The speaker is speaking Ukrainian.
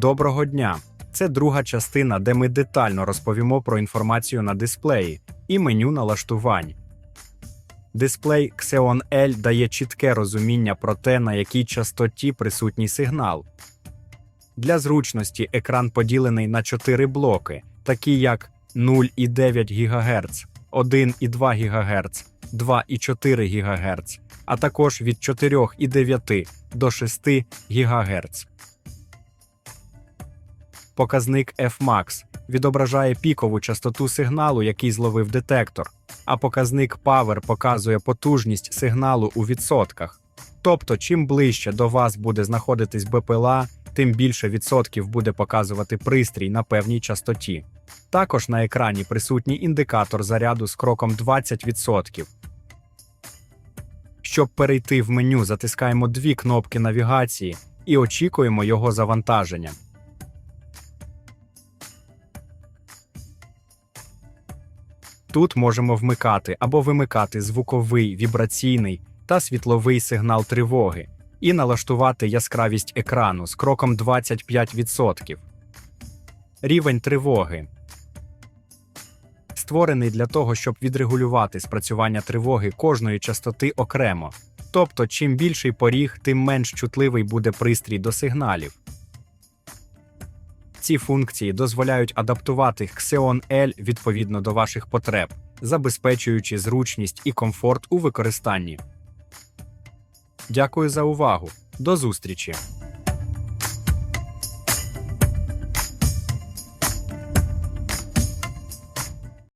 Доброго дня! Це друга частина, де ми детально розповімо про інформацію на дисплеї і меню налаштувань. Дисплей Xeon L дає чітке розуміння про те, на якій частоті присутній сигнал. Для зручності екран поділений на 4 блоки, такі як 0,9 ГГц, 1,2 ГГц, 2,4 ГГц, а також від 4,9 до 6 ГГц. Показник Fmax відображає пікову частоту сигналу, який зловив детектор, а показник Power показує потужність сигналу у відсотках. Тобто, чим ближче до вас буде знаходитись БПЛА, тим більше відсотків буде показувати пристрій на певній частоті. Також на екрані присутній індикатор заряду з кроком 20%. Щоб перейти в меню, затискаємо дві кнопки навігації і очікуємо його завантаження. Тут можемо вмикати або вимикати звуковий, вібраційний та світловий сигнал тривоги і налаштувати яскравість екрану з кроком 25%. Рівень тривоги створений для того, щоб відрегулювати спрацювання тривоги кожної частоти окремо. Тобто, чим більший поріг, тим менш чутливий буде пристрій до сигналів. Ці функції дозволяють адаптувати Xeon L відповідно до ваших потреб, забезпечуючи зручність і комфорт у використанні. Дякую за увагу. До зустрічі!